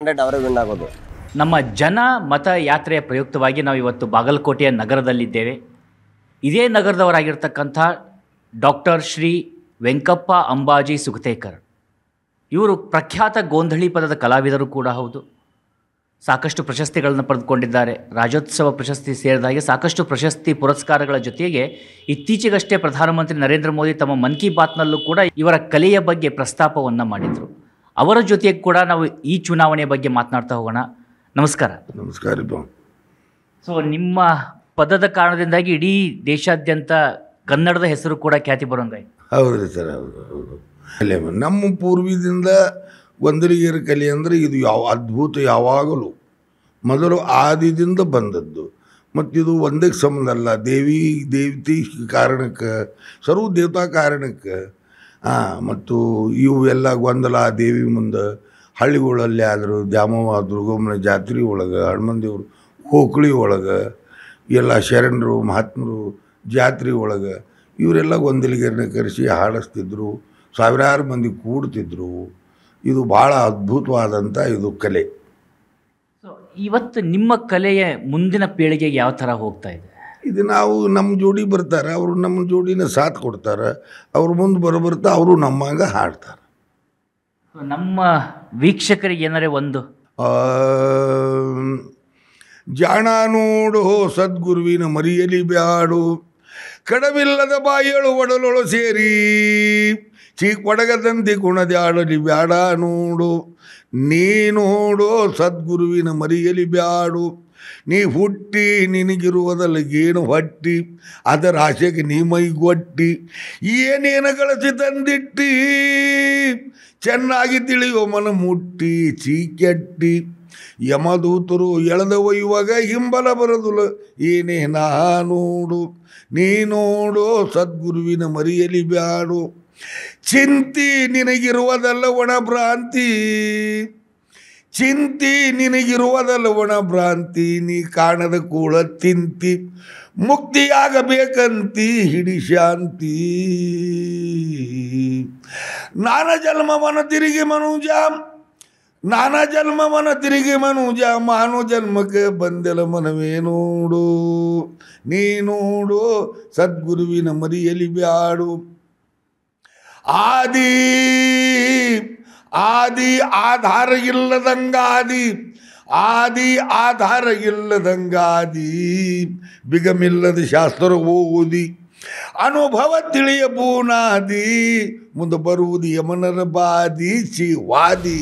Hundred ನಮ್ಮ ಜನ ಮತ ಯಾತ್ರೆಯ ಪ್ರಯುಕ್ತವಾಗಿ ನಾವು ಇವತ್ತು ಬಾಗಲಕೋಟೆಯ ನಗರದಲ್ಲಿದ್ದೇವೆ. ಇದೇ ನಗರದವರಾಗಿರ್ತಕ್ಕಂಥ ಡಾಕ್ಟರ್ ಶ್ರೀ ವೆಂಕಪ್ಪ ಅಂಬಾಜಿ ಸುಖತೇಕರ್ ಇವರು ಪ್ರಖ್ಯಾತ ಗೋಂಧಳಿ ಪದದ ಕಲಾವಿದರು ಕೂಡ ಹೌದು. ಸಾಕಷ್ಟು ಪ್ರಶಸ್ತಿಗಳನ್ನು ಪಡೆದುಕೊಂಡಿದ್ದಾರೆ. ರಾಜ್ಯೋತ್ಸವ ಪ್ರಶಸ್ತಿ ಸೇರಿದ ಹಾಗೆ ಸಾಕಷ್ಟು ಪ್ರಶಸ್ತಿ ಪುರಸ್ಕಾರಗಳ ಜೊತೆಗೆ ಇತ್ತೀಚೆಗಷ್ಟೇ ಪ್ರಧಾನಮಂತ್ರಿ ನರೇಂದ್ರ ಮೋದಿ ತಮ್ಮ ಮನ್ ಕಿ ಬಾತ್ನಲ್ಲೂ ಕೂಡ ಇವರ ಕಲೆಯ ಬಗ್ಗೆ ಪ್ರಸ್ತಾಪವನ್ನು ಮಾಡಿದರು. ಅವರ ಜೊತೆಗೆ ಕೂಡ ನಾವು ಈ ಚುನಾವಣೆ ಬಗ್ಗೆ ಮಾತನಾಡ್ತಾ ಹೋಗೋಣ. ನಮಸ್ಕಾರ. ನಮಸ್ಕಾರ ಸೊ ನಿಮ್ಮ ಪದದ ಕಾರಣದಿಂದಾಗಿ ಇಡೀ ದೇಶಾದ್ಯಂತ ಕನ್ನಡದ ಹೆಸರು ಕೂಡ ಖ್ಯಾತಿ ಬರೋಂಗಾಯ್ತು. ಹೌದು ಸರ್ ಹೌದು ಹೌದು. ಅಲ್ಲೇ ನಮ್ಮ ಪೂರ್ವದಿಂದ ಗೊಂದಲಿಗರ ಕಲೆ ಅಂದರೆ ಇದು ಯಾವ ಅದ್ಭುತ ಯಾವಾಗಲೂ. ಮೊದಲು ಆದಿದಿಂದ ಬಂದದ್ದು. ಮತ್ತು ಇದು ಒಂದಕ್ಕೆ ಸಂಬಂಧ ಅಲ್ಲ ದೇವಿ ದೇವತೆ ಕಾರಣಕ್ಕೆ ಸರ್ವ ದೇವತಾ ಕಾರಣಕ್ಕೆ ಮತ್ತು ಇವು ಎಲ್ಲ ಗೊಂದಲ ದೇವಿ ಮುಂದೆ ಹಳ್ಳಿಗಳಲ್ಲಿ ಆದರೂ ದ್ಯಾಮವ್ವ ದುರ್ಗಮ್ಮನ ಜಾತ್ರೆ ಒಳಗೆ ಹನುಮಂದೇವ್ರು ಹೋಕಳಿ ಒಳಗೆ, ಎಲ್ಲ ಶರಣರು, ಮಹಾತ್ಮರು ಜಾತ್ರೆ ಒಳಗೆ ಇವರೆಲ್ಲ ಗೊಂದಲಿಗರನ್ನ ಕರೆಸಿ ಹಾಡಿಸ್ತಿದ್ರು, ಸಾವಿರಾರು ಮಂದಿ ಕೂಡ್ತಿದ್ರು. ಇದು ಭಾಳ ಅದ್ಭುತವಾದಂಥ ಇದು ಕಲೆ. ಸೊ ಇವತ್ತು ನಿಮ್ಮ ಕಲೆಯ ಮುಂದಿನ ಪೀಳಿಗೆಗೆ ಯಾವ ಥರ ಹೋಗ್ತಾ ಇದೆ? ಇದು ನಾವು ನಮ್ಮ ಜೋಡಿ ಬರ್ತಾರೆ ಅವರು ನಮ್ಮ ಜೋಡಿನ ಸಾಥ್ ಕೊಡ್ತಾರೆ ಅವ್ರ ಮುಂದೆ ಬರೋಬರ್ತಾ ಅವರು ನಮ್ಮಂಗ ಹಾಡ್ತಾರೆ. ನಮ್ಮ ವೀಕ್ಷಕರಿಗೆ ಏನಾರೇ ಒಂದು? ಜಾಣ ನೋಡು ಸದ್ಗುರುವಿನ ಮರಿಯಲಿ ಬ್ಯಾಡು ಕಡವಿಲ್ಲದ ಬಾಯಳು ಒಡಲೊಳು ಸೇರಿ ಚೀಕ್ ಒಡಗದಂತೆ ಗುಣದ್ಯಾಡಲಿ ಬ್ಯಾಡ ನೋಡು ನೀ ನೋಡು ಸದ್ಗುರುವಿನ ಮರಿಯಲಿ ಬ್ಯಾಡು. ನೀ ಹುಟ್ಟಿ ನಿನಗಿರುವುದಲ್ಲ ಏನು ಹೊಟ್ಟಿ ಅದರ ಆಸೆಗೆ ನೀ ಮೈಗೊಟ್ಟಿ. ಏನೇನು ಗಳಿಸಿ ತಂದಿಟ್ಟಿ? ಚೆನ್ನಾಗಿ ತಿಳಿಯೋ ಮನ ಮುಟ್ಟಿ, ಚೀಕೆಟ್ಟಿ. ಯಮದೂತರು ಎಳೆದ ಒಯ್ಯುವಾಗ ಹಿಂಬಲ ಬರದುಲು. ಏನೇ ನೋಡು, ನೀ ನೋಡು ಸದ್ಗುರುವಿನ ಮರಿಯಲಿ ಬ್ಯಾಡು. ಚಿಂತಿ ನಿನಗಿರುವುದಲ್ಲ ಒಣ ಭ್ರಾಂತಿ. ಚಿಂತಿ ನಿನಗಿರುವುದಲ್ಲ ಒಣ ಭ್ರಾಂತಿ, ನೀ ಕಾಣದ ಕೂಳ ತಿಂತಿ, ಮುಕ್ತಿಯಾಗಬೇಕಂತಿ ಹಿಡಿ ಶಾಂತಿ. ನಾನ ಜನ್ಮವನ ತಿರುಗಿ ಮನುಜ, ನಾನಾ ಜನ್ಮವನ ತಿರುಗಿ ಮನುಜ ಮಾನು ಜನ್ಮಕ್ಕೆ ಬಂದೆಲ ಮನವೇ ನೋಡು, ನೀ ನೋಡು, ಸದ್ಗುರುವಿನ ಮರಿಯಲಿ ಬ್ಯಾಡು. ಆದಿ ಆದಿ ಆಧಾರ ಇಲ್ಲದಂಗಾದಿ, ಆದಿ ಆಧಾರ ಇಲ್ಲದಂಗಾದಿ, ಬಿಗಮಿಲ್ಲದ ಶಾಸ್ತ್ರ ಓದಿ, ಅನುಭವ ತಿಳಿಯ ಬೂನಾದಿ ಮುಂದೆ ಬರುವುದು ಯಮನರ ಬಾದಿ ಚಿ ವಾದಿ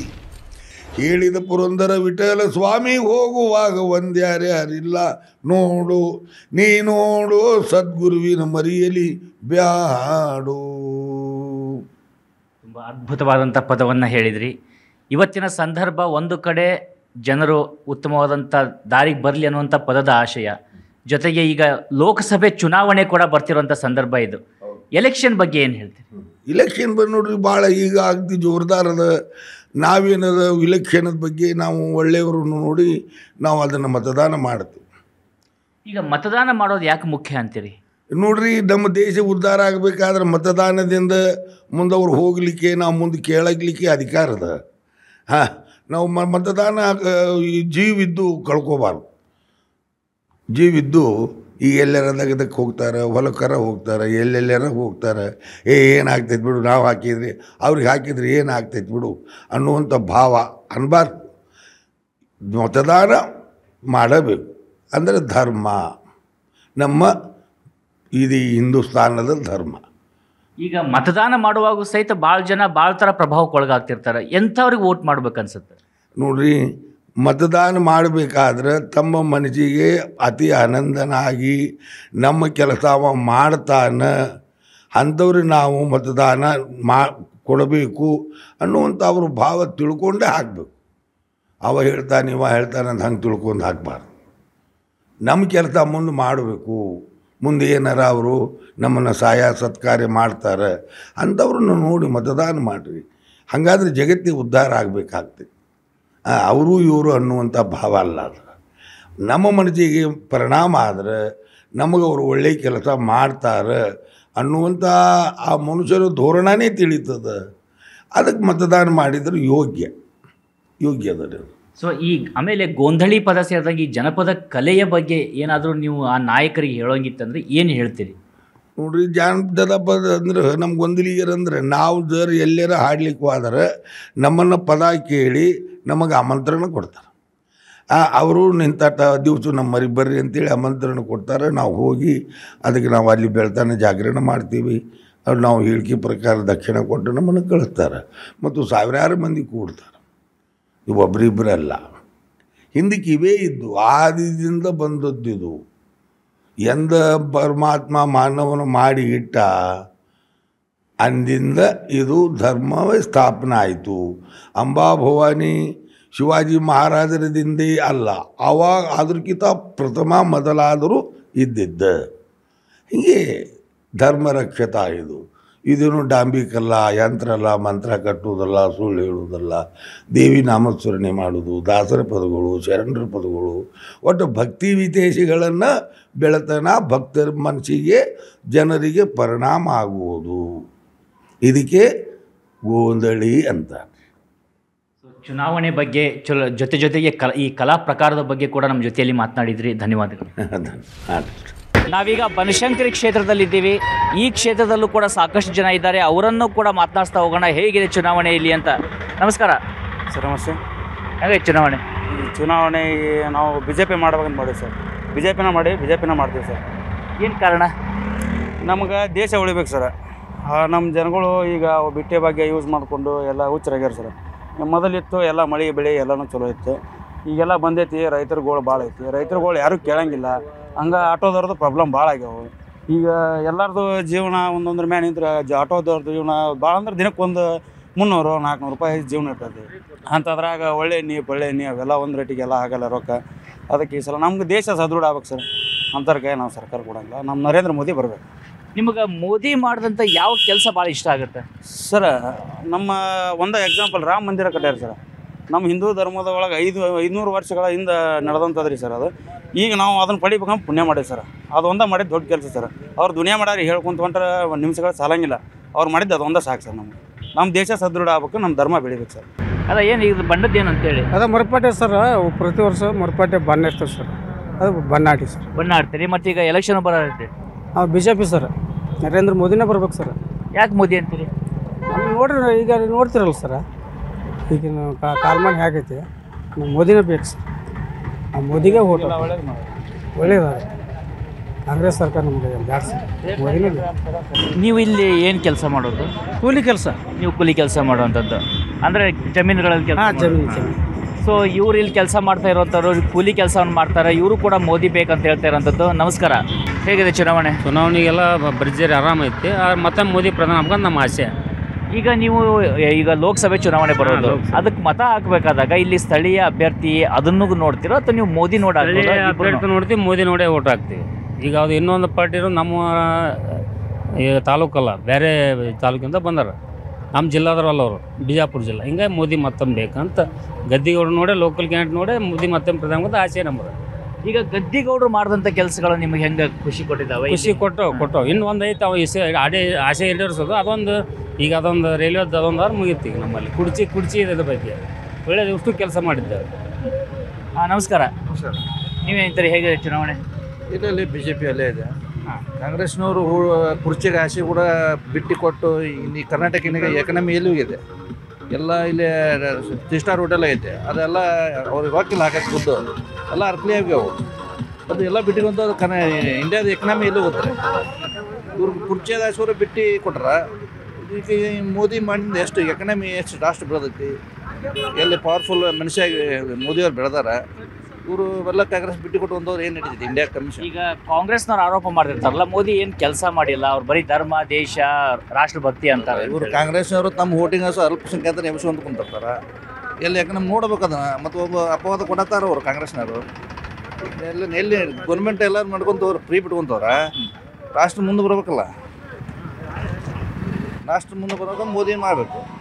ಹೇಳಿದ ಪುರಂದರ ವಿಠಲ ಸ್ವಾಮಿ, ಹೋಗುವಾಗ ಒಂದ್ಯಾರ್ಯಾರಿಲ್ಲ ನೋಡು, ನೀ ನೋಡು, ಸದ್ಗುರುವಿನ ಮರಿಯಲಿ ಬ್ಯಾಡು. ತುಂಬ ಅದ್ಭುತವಾದಂಥ ಪದವನ್ನು ಹೇಳಿದ್ರಿ. ಇವತ್ತಿನ ಸಂದರ್ಭ ಒಂದು ಕಡೆ ಜನರು ಉತ್ತಮವಾದಂಥ ದಾರಿಗೆ ಬರಲಿ ಅನ್ನುವಂಥ ಪದದ ಆಶಯ. ಜೊತೆಗೆ ಈಗ ಲೋಕಸಭೆ ಚುನಾವಣೆ ಕೂಡ ಬರ್ತಿರುವಂಥ ಸಂದರ್ಭ ಇದು. ಎಲೆಕ್ಷನ್ ಬಗ್ಗೆ ಏನು ಹೇಳ್ತೀರಿ? ಇಲೆಕ್ಷನ್ ಬಂದು ನೋಡ್ರಿ ಭಾಳ ಈಗ ಅಗ್ದಿ ಜೋರ್ದಾರದ ನಾವೇನದ ಇಲೆಕ್ಷನದ ಬಗ್ಗೆ ನಾವು ಒಳ್ಳೆಯವರನ್ನು ನೋಡಿ ನಾವು ಅದನ್ನು ಮತದಾನ ಮಾಡ್ತೀವಿ. ಈಗ ಮತದಾನ ಮಾಡೋದು ಯಾಕೆ ಮುಖ್ಯ ಅಂತೀರಿ? ನೋಡ್ರಿ, ನಮ್ಮ ದೇಶ ಉದ್ಧಾರ ಆಗಬೇಕಾದ್ರೆ ಮತದಾನದಿಂದ ಮುಂದೆ ಅವ್ರು ಹೋಗಲಿಕ್ಕೆ, ನಾವು ಮುಂದೆ ಕೇಳಲಿಕ್ಕೆ ಅಧಿಕಾರ ಅದ. ಹಾಂ, ನಾವು ಮತದಾನ ಈ ಜೀವಿದ್ದು ಕಳ್ಕೊಬಾರ್ದು. ಜೀವಿದ್ದು ಈಗ ಎಲ್ಲರ ದಗದಕ್ಕೆ ಹೋಗ್ತಾರೆ ಹೊಲಕ್ಕರ ಹೋಗ್ತಾರೆ ಎಲ್ಲೆಲ್ಲರ ಹೋಗ್ತಾರೆ, ಏ, ಏನಾಗ್ತೈತೆ ಬಿಡು, ನಾವು ಹಾಕಿದ್ರಿ, ಅವ್ರಿಗೆ ಹಾಕಿದ್ರೆ ಏನಾಗ್ತೈತೆ ಬಿಡು ಅನ್ನುವಂಥ ಭಾವ ಅನ್ಬಾರ್ದು. ಮತದಾನ ಮಾಡಬೇಕು. ಅಂದರೆ ಧರ್ಮ. ನಮ್ಮ ಇದು ಹಿಂದೂಸ್ತಾನದ ಧರ್ಮ. ಈಗ ಮತದಾನ ಮಾಡುವಾಗ ಸಹಿತ ಭಾಳ ಜನ ಭಾಳ ಥರ ಪ್ರಭಾವಕ್ಕೊಳಗಾಗ್ತಿರ್ತಾರೆ. ಎಂಥವ್ರಿಗೆ ವೋಟ್ ಮಾಡ್ಬೇಕನ್ಸುತ್ತೆ? ನೋಡ್ರಿ ಮತದಾನ ಮಾಡಬೇಕಾದ್ರೆ ತಮ್ಮ ಮನಸ್ಸಿಗೆ ಅತಿ ಆನಂದನಾಗಿ ನಮ್ಮ ಕೆಲಸ ಅವ ಮಾಡ್ತಾನೆ ಅಂಥವ್ರಿಗೆ ನಾವು ಮತದಾನ ಮಾ ಕೊಡಬೇಕು ಅನ್ನುವಂಥ ಅವ್ರ ಭಾವ ತಿಳ್ಕೊಂಡೇ ಹಾಕಬೇಕು ಅವ ಹೇಳ್ತಾನೆ ಇವ ಹೇಳ್ತಾನೆ ಅಂತ ಹಂಗೆ ತಿಳ್ಕೊಂಡು ಹಾಕಬಾರ್ದು. ನಮ್ಮ ಕೆಲಸ ಮುಂದೆ ಮಾಡಬೇಕು. ಮುಂದೆ ಏನಾರ ಅವರು ನಮ್ಮನ್ನು ಸಹಾಯ ಸತ್ಕಾರ್ಯ ಮಾಡ್ತಾರೆ, ಅಂಥವ್ರನ್ನ ನೋಡಿ ಮತದಾನ ಮಾಡಿರಿ. ಹಾಗಾದ್ರೆ ಜಗತ್ತಿಗೆ ಉದ್ಧಾರ ಆಗಬೇಕಾಗ್ತದೆ. ಅವರು ಇವರು ಅನ್ನುವಂಥ ಭಾವ ಅಲ್ಲ ಅದು. ನಮ್ಮ ಮನಸ್ಸಿಗೆ ಪರಿಣಾಮ ಆದರೆ ನಮಗೆ ಅವರು ಒಳ್ಳೆಯ ಕೆಲಸ ಮಾಡ್ತಾರೆ ಅನ್ನುವಂಥ ಆ ಮನುಷ್ಯರ ಧೋರಣನೇ ತಿಳಿತದ. ಅದಕ್ಕೆ ಮತದಾನ ಮಾಡಿದರೆ ಯೋಗ್ಯ ಯೋಗ್ಯ ಅದ. ಸೊ ಈ ಆಮೇಲೆ ಗೋಂಧಳಿ ಪದ ಸೇರಿದಾಗ ಈ ಜನಪದ ಕಲೆಯ ಬಗ್ಗೆ ಏನಾದರೂ ನೀವು ಆ ನಾಯಕರಿಗೆ ಹೇಳೋಂಗಿತ್ತಂದ್ರೆ ಏನು ಹೇಳ್ತೀರಿ? ನೋಡ್ರಿ ಜಾನಪದ ಪದ ಅಂದ್ರೆ ನಮ್ಮ ಗೊಂದಲಿಗರಂದ್ರೆ ನಾವು ಜರ್ ಎಲ್ಲರ ಹಾಡ್ಲಿಕ್ಕೆ ಹೋದ್ರೆ ನಮ್ಮನ್ನು ಪದ ಕೇಳಿ ನಮಗೆ ಆಮಂತ್ರಣ ಕೊಡ್ತಾರೆ. ಅವರು ನಿಂತ ದಿವಸ ನಮ್ಮ ಮರಿ ಬರ್ರಿ ಅಂತೇಳಿ ಆಮಂತ್ರಣ ಕೊಡ್ತಾರೆ. ನಾವು ಹೋಗಿ ಅದಕ್ಕೆ ನಾವು ಅಲ್ಲಿ ಬೆಳ್ತಾನೆ ಜಾಗರಣ ಮಾಡ್ತೀವಿ. ಅವ್ರು ನಾವು ಹೇಳಿಕೆ ಪ್ರಕಾರ ದಕ್ಷಿಣ ಕೊಟ್ಟು ನಮ್ಮನ್ನು ಕಳಿಸ್ತಾರೆ. ಮತ್ತು ಸಾವಿರಾರು ಮಂದಿ ಕೂಡ್ತಾರೆ. ಇವು ಒಬ್ಬರಿಬ್ಬರಲ್ಲ ಹಿಂದಕ್ಕೆ ಇವೇ ಇದ್ದು ಆದಿದಿಂದ ಬಂದದ್ದಿದು. ಎಂದ ಪರಮಾತ್ಮ ಮಾನವನ ಮಾಡಿ ಇಟ್ಟ ಅಂದಿಂದ ಇದು ಧರ್ಮವೇ ಸ್ಥಾಪನೆ ಆಯಿತು. ಅಂಬಾಭವಾನಿ ಶಿವಾಜಿ ಮಹಾರಾಜರದಿಂದೇ ಅಲ್ಲ ಆವಾಗ ಅದಕ್ಕಿಂತ ಪ್ರಥಮ ಮೊದಲಾದರೂ ಇದ್ದಿದ್ದ. ಹೀಗೆ ಧರ್ಮ ರಕ್ಷತಾ ಇದು. ಇದೇನು ಡಾಂಬಿಕಲ್ಲ ಯಂತ್ರ ಅಲ್ಲ ಮಂತ್ರ ಕಟ್ಟುವುದಲ್ಲ ಸುಳ್ಳು ಹೇಳುವುದಲ್ಲ ದೇವಿ ನಾಮಸ್ಮರಣೆ ಮಾಡುವುದು ದಾಸರ ಪದಗಳು ಶರಣರ ಪದಗಳು. ಒಟ್ಟು ಭಕ್ತಿ ವಿದೇಶಿಗಳನ್ನು ಬೆಳತನ ಭಕ್ತರ ಮನಸ್ಸಿಗೆ ಜನರಿಗೆ ಪರಿಣಾಮ ಆಗುವುದು. ಇದಕ್ಕೆ ಗೋಂದಳಿ ಅಂತ ಚುನಾವಣೆ ಬಗ್ಗೆ ಚಲೋ ಜೊತೆ ಜೊತೆಗೆ ಕಲ ಈ ಕಲಾ ಪ್ರಕಾರದ ಬಗ್ಗೆ ಕೂಡ ನಮ್ಮ ಜೊತೆಯಲ್ಲಿ ಮಾತನಾಡಿದ್ರಿ. ಧನ್ಯವಾದಗಳು. ನಾವೀಗ ಬನಶಂಕರಿ ಕ್ಷೇತ್ರದಲ್ಲಿದ್ದೀವಿ. ಈ ಕ್ಷೇತ್ರದಲ್ಲೂ ಕೂಡ ಸಾಕಷ್ಟು ಜನ ಇದ್ದಾರೆ. ಅವರನ್ನು ಕೂಡ ಮಾತನಾಡ್ತಾ ಹೋಗೋಣ. ಹೇಗಿದೆ ಚುನಾವಣೆ ಇಲ್ಲಿ ಅಂತ. ನಮಸ್ಕಾರ. ಸರ್ ನಮಸ್ತೆ. ಹೇಗೆ ಚುನಾವಣೆ? ಚುನಾವಣೆ ನಾವು ಬಿ ಜೆ ಪಿ ಮಾಡ್ಬೇಕಂತ ಮಾಡಿ ಸರ್. ಬಿ ಜೆ ಪಿನ ಮಾಡಿ ಬಿ ಜೆ ಪಿನ ಮಾಡ್ತೀವಿ ಸರ್. ಏನು ಕಾರಣ? ನಮ್ಗೆ ದೇಶ ಉಳಿಬೇಕು ಸರ್. ನಮ್ಮ ಜನಗಳು ಈಗ ಬಿಟ್ಟೆ ಬಗ್ಗೆ ಯೂಸ್ ಮಾಡಿಕೊಂಡು ಎಲ್ಲ ಹುಚ್ಚರಾಗ್ಯಾರ ಸರ್. ಮೊದಲಿತ್ತು ಎಲ್ಲ ಮಳೆ ಬೆಳೆ ಎಲ್ಲನೂ ಚಲೋ ಇತ್ತು. ಈಗೆಲ್ಲ ಬಂದೈತಿ ರೈತರುಗಳು ಭಾಳ ಐತಿ. ರೈತರುಗಳು ಯಾರೂ ಕೇಳಂಗಿಲ್ಲ. ಹಂಗೆ ಆಟೋದವ್ರದ್ದು ಪ್ರಾಬ್ಲಮ್ ಭಾಳ ಆಗ್ಯಾವ. ಈಗ ಎಲ್ಲರದು ಜೀವನ ಒಂದೊಂದ್ರ ಮ್ಯಾಲೆ ನಿಂತ್ರೆ ಜ ಆಟೋದವ್ರದ್ದು ಜೀವನ ಭಾಳ ಅಂದ್ರೆ ದಿನಕ್ಕೊಂದು ಮುನ್ನೂರು ನಾಲ್ಕುನೂರು ರೂಪಾಯಿ ಜೀವನ ಇರ್ತೈತಿ. ಅಂಥದ್ರಾಗ ಒಳ್ಳೆ ಎಣ್ಣೆ ಪಳ್ಳೆ ಎಣ್ಣೆ ಅವೆಲ್ಲ ಒಂದು ರೇಟಿಗೆಲ್ಲ ಆಗಲ್ಲ ರೊಕ್ಕ. ಅದಕ್ಕೆ ಈ ಸಲ ನಮ್ಗೆ ದೇಶ ಸದೃಢ ಆಗ್ಬೇಕು ಸರ್. ಕೈ ನಾವು ಸರ್ಕಾರ ಕೊಡಂಗಿಲ್ಲ. ನಮ್ಮ ನರೇಂದ್ರ ಮೋದಿ ಬರಬೇಕು. ನಿಮಗೆ ಮೋದಿ ಮಾಡಿದಂಥ ಯಾವ ಕೆಲಸ ಭಾಳ ಇಷ್ಟ ಆಗುತ್ತೆ? ಸರ ನಮ್ಮ ಒಂದು ಎಕ್ಸಾಂಪಲ್ ರಾಮ ಮಂದಿರ ಕಟ್ಟ್ಯಾರ ಸರ್. ನಮ್ಮ ಹಿಂದೂ ಧರ್ಮದ ಒಳಗೆ ಐದು ಐದುನೂರು ವರ್ಷಗಳ ಹಿಂದೆ ನಡೆದಂಥದ್ರಿ ಸರ್ ಅದು. ಈಗ ನಾವು ಅದನ್ನು ಪಡಿಬೇಕಂತ ಪುಣ್ಯ ಮಾಡಿ ಸರ್. ಅದು ಒಂದೇ ಮಾಡಿದ ದೊಡ್ಡ ಕೆಲಸ ಸರ್. ಅವ್ರು ದುನಿಯಾ ಮಾಡ್ಯಾರ ಹೇಳ್ಕೊಂತ ಹೊಂಟ್ರೆ ಒಂದು ನಿಮಿಷಗಳು ಸಾಲಂಗಿಲ್ಲ. ಅವ್ರು ಮಾಡಿದ್ದು ಅದೊಂದೇ ಒಂದೇ ಸಾಕು ಸರ್ ನಮ್ಗೆ. ನಮ್ಮ ದೇಶ ಸದೃಢ ಆಗ್ಬೇಕು ನಮ್ಮ ಧರ್ಮ ಬೆಳಿಬೇಕು ಸರ್. ಅದ ಏನು ಇದು ಬಣ್ಣದ್ದು ಏನು ಅಂತೇಳಿ? ಅದ ಮರಪಾಟೆ ಸರ್ ಪ್ರತಿ ವರ್ಷ ಮರಪಾಟೆ ಬಣ್ಣ ಇರ್ತದೆ ಸರ್. ಅದು ಬಣ್ಣಾಡಿ ಸರ್. ಬಣ್ಣ ಆಡ್ತೀರಿ ಮತ್ತು ಈಗ ಎಲೆಕ್ಷನ್ ಬರೋದೈತೆ ಹಾಂ B J P sir. Narendra ಮೋದಿನೇ ಬರ್ಬೇಕು ಸರ್. ಯಾಕೆ ಮೋದಿ ಅಂತೀರಿ? ನೋಡ್ರಿ ಈಗ ನೋಡ್ತಿರಲ್ಲ ಸರ್. ಈಗಿನ ಕಾಲ್ಮಾನ ಹೇಗೈತಿ? ನಮ್ಮ ಮೋದಿನೇ ಬೇಕು ಸರ್. ಆ ಮೋದಿಗೆ ಓಟ್ ಒಳ್ಳೇದ ಕಾಂಗ್ರೆಸ್ ಸರ್ಕಾರ ನಮಗೆ ಬ್ಯಾಡ ಸರ್. ಮೋದಿನೇ ನೀವು ಇಲ್ಲಿ ಏನು ಕೆಲಸ ಮಾಡೋದು? ಕೂಲಿ ಕೆಲಸ. ನೀವು ಕೂಲಿ ಕೆಲಸ ಮಾಡುವಂಥದ್ದು. ಅಂದರೆ ಜಮೀನುಗಳಲ್ಲಿ ಕೆಲಸ ಹಾಂ ಜಮೀನು ಜಮೀನು. ಸೊ ಇವ್ರು ಇಲ್ಲಿ ಕೆಲಸ ಮಾಡ್ತಾ ಇರೋಂಥವ್ರು ಕೂಲಿ ಕೆಲಸವನ್ನು ಮಾಡ್ತಾರೆ ಇವರು ಕೂಡ ಮೋದಿ ಬೇಕಂತ ಹೇಳ್ತಾ ಇರೋಂಥದ್ದು. ನಮಸ್ಕಾರ. ಹೇಗಿದೆ ಚುನಾವಣೆ? ಚುನಾವಣೆಗೆಲ್ಲ ಭರ್ಜರಿ ಆರಾಮೈತಿ ಮತ್ತೆ ಮೋದಿ ಪ್ರಧಾನ ಆಗ್ಬೇಕಂತ ನಮ್ಮ ಆಸೆ. ಈಗ ನೀವು ಈಗ ಲೋಕಸಭೆ ಚುನಾವಣೆ ಬರೋದು ಅದಕ್ಕೆ ಮತ ಹಾಕಬೇಕಾದಾಗ ಇಲ್ಲಿ ಸ್ಥಳೀಯ ಅಭ್ಯರ್ಥಿ ಅದನ್ನು ನೋಡ್ತೀರೋ ಅಥವಾ ನೀವು ಮೋದಿ ನೋಡ ಅಭ್ಯರ್ಥಿ ನೋಡ್ತೀವಿ ಮೋದಿ ನೋಡೇ ಓಟ್ ಹಾಕ್ತೀವಿ. ಈಗ ಅದು ಇನ್ನೊಂದು ಪಾರ್ಟಿ ನಮ್ಮ ಈಗ ತಾಲೂಕಲ್ಲ ಬೇರೆ ತಾಲೂಕಿಂದ ಬಂದಾರ. ನಮ್ಮ ಜಿಲ್ಲಾದ್ರಲ್ಲ ಅವರು ಬಿಜಾಪುರ ಜಿಲ್ಲಾ. ಹಿಂಗೆ ಮೋದಿ ಮತ್ತೊಮ್ಮೆ ಬೇಕಂತ ಗದ್ದಿಗೌಡ್ರು ನೋಡೇ ಲೋಕಲ್ ಕ್ಯಾಂಡಿಡೇಟ್ ನೋಡೇ ಮೋದಿ ಮತ್ತೊಮ್ಮೆ ಪ್ರಧಾನ ಆಸೆ ನಮ್ಮದು ಈಗ ಗದ್ದಿಗೌಡರು ಮಾಡಿದಂಥ ಕೆಲಸಗಳು ನಿಮಗೆ ಹೆಂಗೆ ಖುಷಿ ಕೊಟ್ಟಿದ್ದಾವೆ? ಖುಷಿ ಕೊಟ್ಟು ಕೊಟ್ಟು. ಇನ್ನೊಂದು ಐತೆ ಅವ ಆಸೆ ಈಡೇರಿಸೋದು ಅದೊಂದು ಈಗ ಅದೊಂದು ರೈಲ್ವೆದು ಅದೊಂದು ಆರು ಮುಗೀತು ಈಗ ನಮ್ಮಲ್ಲಿ. ಕುಡ್ಚಿ ಕುಡ್ಚಿ ಇದ್ರ ಬಗ್ಗೆ. ಒಳ್ಳೆಯದು ಇಷ್ಟು ಕೆಲಸ ಮಾಡಿದ್ದೇವೆ ಹಾಂ ನಮಸ್ಕಾರ. ನೀವು ಹೇಳ್ತೀರಿ ಹೇಗೆ ಚುನಾವಣೆ? ಇದರಲ್ಲಿ ಬಿ ಜೆ ಪಿ ಅಲ್ಲೇ ಇದೆ. ಕಾಂಗ್ರೆಸ್ನವರು ಹೂ- ಕುರ್ಚಿಗೆ ಆಸೆ ಕೂಡ ಬಿಟ್ಟು ಕೊಟ್ಟು ಇಲ್ಲಿ ಕರ್ನಾಟಕನಿಗೆ ಎಕನಮಿಯಲ್ಲೂ ಇದೆ. ಎಲ್ಲ ಇಲ್ಲಿ ತ್ರೀ ಸ್ಟಾರ್ ಹೋಟೆಲ್ ಐತೆ. ಅದೆಲ್ಲ ಅವ್ರಿಗೆ ರೊಕ್ಕಿಲ್ಲ ಹಾಕಕ್ಕೆ ಖುದ್ದು ಎಲ್ಲ ಅರ್ಕಲಿ ಆಗ್ಯಾವು ಅದು ಎಲ್ಲ ಬಿಟ್ಟಿರುವಂಥ ಕನ ಇಂಡಿಯಾದ ಎಕನಾಮಿ ಎಲ್ಲೂ ಹೋಗ್ತಾರೆ ಇವ್ರು ಕುರ್ಚಿ ಆಸೆಯವರು ಬಿಟ್ಟು ಕೊಟ್ರ ಈಗ ಮೋದಿ ಮಾಡಿದ ಎಷ್ಟು? ಎಕನಮಿ ಎಷ್ಟು ರಾಷ್ಟ್ರ ಬೆಳೆದೈತಿ ಎಲ್ಲಿ ಪವರ್ಫುಲ್ ಮನುಷ್ಯ ಮೋದಿಯವ್ರು ಬೆಳೆದಾರ. ಇವರು ಎಲ್ಲ ಕಾಂಗ್ರೆಸ್ ಬಿಟ್ಟು ಕೊಟ್ಟು ಒಂದವ್ರು ಏನು ನಡೀತೈತಿ ಇಂಡಿಯಾ ಕಮಿಷನ್ ಈಗ ಕಾಂಗ್ರೆಸ್ನವ್ರು ಆರೋಪ ಮಾಡ್ತಿರ್ತಾರಲ್ಲ ಮೋದಿ ಏನು ಕೆಲಸ ಮಾಡಿಲ್ಲ? ಅವ್ರು ಬರೀ ಧರ್ಮ ದೇಶ ರಾಷ್ಟ್ರಭಕ್ತಿ ಅಂತಾರೆ. ಇವರು ಕಾಂಗ್ರೆಸ್ನವರು ತಮ್ಮ ವೋಟಿಂಗ್ ಹಸು ಅಲ್ಪಸಂಖ್ಯಾತರ ಎಬ್ಸ್ಕೊಂತ ಕುಂತಿರ್ತಾರ. ಎಲ್ಲಿ ಯಾಕೆ ನಮ್ಗೆ ನೋಡ್ಬೇಕು ಅದನ್ನ. ಮತ್ತು ಒಬ್ಬ ಅಪವಾದ ಕೊಡತ್ತಾರ ಅವರು ಕಾಂಗ್ರೆಸ್ನವರು. ಎಲ್ಲ ಎಲ್ಲಿ ಗೌರ್ಮೆಂಟ್ ಎಲ್ಲ ಮಾಡ್ಕೊಂತವ್ರು ಫ್ರೀ ಬಿಟ್ಕೊಂತವ್ರ. ರಾಷ್ಟ್ರ ಮುಂದೆ ಬರ್ಬೇಕಲ್ಲ. ರಾಷ್ಟ್ರ ಮುಂದೆ ಬರೋದು ಮೋದಿ ಮಾಡಬೇಕು.